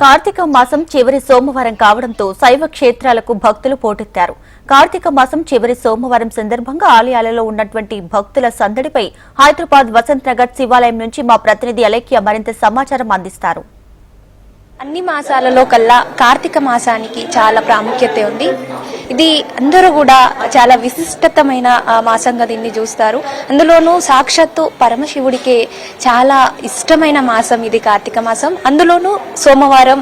కార్తీక మాసం చివరి సోమవారం కావడంతో శైవ క్షేత్రాలకు భక్తులు పోటెత్తారు. కార్తీక మాసం చివరి సోమవారం సందర్భంగా ఆలయాలలో ఉన్నటువంటి భక్తుల సందడిపై హైదరాబాద్ వసంత్ నగర్ శివాలయం నుంచి మా ప్రతినిధి అలేఖ్య మరింత సమాచారం అందిస్తారు. అన్ని మాసాలలో కల్లా కార్తీక మాసానికి చాలా ప్రాముఖ్యత ఉంది. ఇది అందరూ కూడా చాలా విశిష్టతమైన మాసంగా దీన్ని చూస్తారు. అందులోనూ సాక్షాత్తు పరమశివుడికి చాలా ఇష్టమైన మాసం ఇది కార్తీక మాసం. అందులోనూ సోమవారం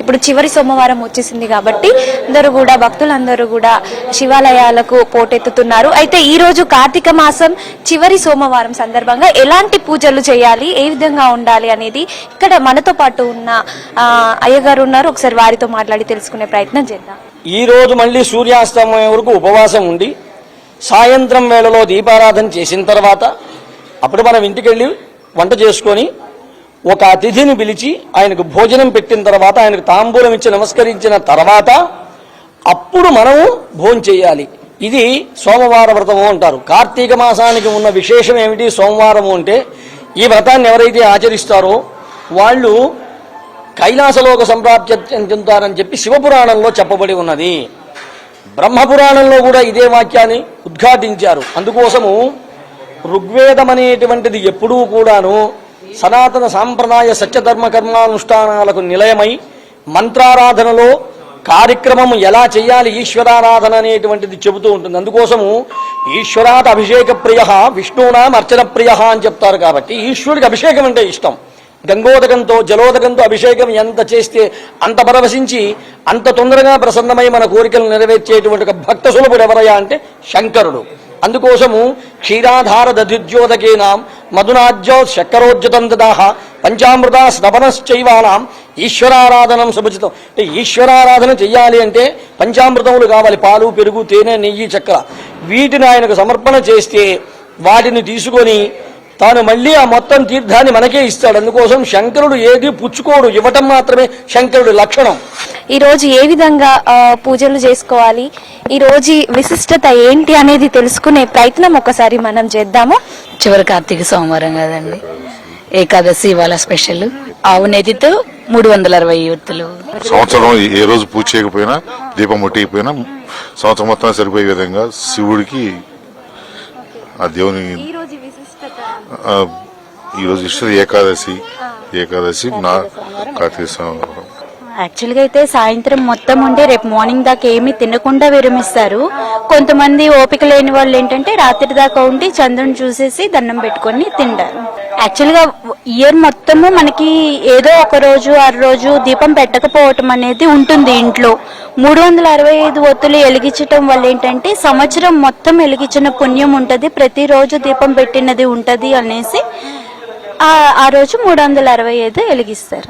ఇప్పుడు చివరి సోమవారం వచ్చేసింది కాబట్టి అందరూ కూడా భక్తులందరూ కూడా శివాలయాలకు పోటెత్తుతున్నారు. అయితే ఈ రోజు కార్తీక మాసం చివరి సోమవారం సందర్భంగా ఎలాంటి పూజలు చేయాలి ఏ విధంగా ఉండాలి అనేది ఇక్కడ మనతో పాటు ఉన్న అయ్యగారు ఉన్నారు. ఒకసారి వారితో మాట్లాడి తెలుసుకునే ప్రయత్నం చేద్దాం. ఈరోజు మళ్ళీ సూర్యాస్తమయం వరకు ఉపవాసం ఉండి సాయంత్రం వేళలో దీపారాధన చేసిన తర్వాత అప్పుడు మనం ఇంటికి వెళ్ళి వంట చేసుకొని ఒక అతిథిని పిలిచి ఆయనకు భోజనం పెట్టిన తర్వాత ఆయనకు తాంబూలం ఇచ్చి నమస్కరించిన తర్వాత అప్పుడు మనము భోజనం చేయాలి. ఇది సోమవార వ్రతము అంటారు. కార్తీక మాసానికి ఉన్న విశేషం ఏమిటి? సోమవారము అంటే ఈ వ్రతాన్ని ఎవరైతే ఆచరిస్తారో వాళ్ళు కైలాసలోక సంప్రాప్తి చెందుతారని చెప్పి శివపురాణంలో చెప్పబడి ఉన్నది. బ్రహ్మపురాణంలో కూడా ఇదే వాక్యాన్ని ఉద్ఘాటించారు. అందుకోసము ఋగ్వేదం అనేటువంటిది ఎప్పుడూ కూడాను సనాతన సాంప్రదాయ సత్యధర్మ కర్మానుష్ఠానాలకు నిలయమై మంత్రారాధనలో కార్యక్రమం ఎలా చేయాలి ఈశ్వరారాధన అనేటువంటిది చెబుతూ ఉంటుంది. అందుకోసము ఈశ్వరాత్ అభిషేక ప్రియ విష్ణునాం అర్చన ప్రియ అని చెప్తారు కాబట్టి ఈశ్వరుడికి అభిషేకం అంటే ఇష్టం. గంగోదకంతో జలోదకంతో అభిషేకం ఎంత చేస్తే అంత పరవశించి అంత తొందరగా ప్రసన్నమై మన కోరికలు నెరవేర్చేటువంటి ఒక భక్త సులభుడు ఎవరయ్యా అంటే శంకరుడు. అందుకోసము క్షీరాధార దధిద్యోదకేనాం మధునాజ్యో శక్కరోజ్యతం దదాహ పంచామృత స్నపనశ్చైవానాం ఈశ్వరారాధనం సముచితం అంటే ఈశ్వరారాధన చెయ్యాలి అంటే పంచామృతములు కావాలి. పాలు పెరుగు తేనె నెయ్యి చక్కెర. వీటిని ఆయనకు సమర్పణ చేస్తే వాటిని తీసుకొని తాను మళ్ళీ ఆ మొత్తం తీర్థాన్ని మనకే ఇస్తాడు. అందుకోసం శంకరుడు ఏది పుచ్చుకోడు. ఇవ్వటం మాత్రమే శంకరుడి లక్షణం. ఈ రోజు ఏ విధంగా పూజలు చేసుకోవాలి? ఈ రోజు విశిష్టత ఏంటి అనేది తెలుసుకునే ప్రయత్నం ఒకసారి మనం చేద్దాము. చివరి కార్తీక సోమవారం కదండి. ఏకాదశి ఇవాళ స్పెషల్. ఆవు నెతితో మూడు వందల అరవై యువతులు సంవత్సరం ఏ రోజు పూజ చేయకపోయినా దీపం ముట్టకపోయినా సంవత్సరం మొత్తం సరిపోయే విధంగా శివుడికి ఆ దేవుని ఈరోజు విశిష్టత ఏకాదశి. ఏకాదశి నా కార్తీక సోమవారం. యాక్చువల్గా అయితే సాయంత్రం మొత్తం ఉండి రేపు మార్నింగ్ దాకా ఏమీ తినకుండా విరమిస్తారు. కొంతమంది ఓపిక లేని వాళ్ళు ఏంటంటే రాత్రి దాకా ఉండి చంద్రుని చూసేసి దండం పెట్టుకొని తింటారు. యాక్చువల్గా ఇయర్ మొత్తము మనకి ఏదో ఒక రోజు ఆరు రోజు దీపం పెట్టకపోవటం అనేది ఉంటుంది ఇంట్లో. మూడు వందల అరవై ఐదు ఒత్తులు వెలిగించటం వల్ల ఏంటంటే సంవత్సరం మొత్తం వెలిగించిన పుణ్యం ఉంటుంది ప్రతిరోజు దీపం పెట్టినది ఉంటుంది అనేసి ఆ- రోజు మూడు వందల అరవై ఐదు వెలిగిస్తారు.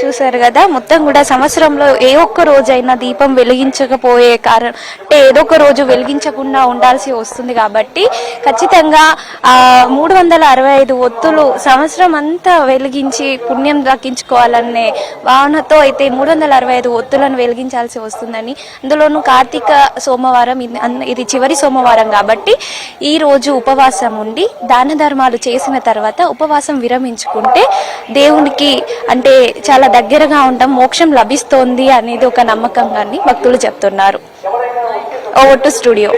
చూసారు కదా మొత్తం కూడా సంవత్సరంలో ఏ ఒక్క రోజైనా దీపం వెలిగించకపోయే కారణం అంటే ఏదో ఒక రోజు వెలిగించకుండా ఉండాల్సి వస్తుంది కాబట్టి ఖచ్చితంగా ఆ మూడు వందల అరవై ఐదు ఒత్తులు సంవత్సరం అంతా వెలిగించి పుణ్యం దక్కించుకోవాలనే భావనతో అయితే మూడు వందల అరవై ఐదు ఒత్తులను వెలిగించాల్సి వస్తుందని అందులోనూ కార్తీక సోమవారం ఇది- ఇది చివరి సోమవారం కాబట్టి ఈ రోజు ఉపవాసం ఉండి దాన ధర్మాలు చేసిన తర్వాత ఉపవాసం విరమించుకుంటే దేవునికి అంటే చాలా దగ్గరగా ఉంటాం మోక్షం లభిస్తోంది అనేది ఒక నమ్మకంగా భక్తులు చెప్తున్నారు. Over to studio.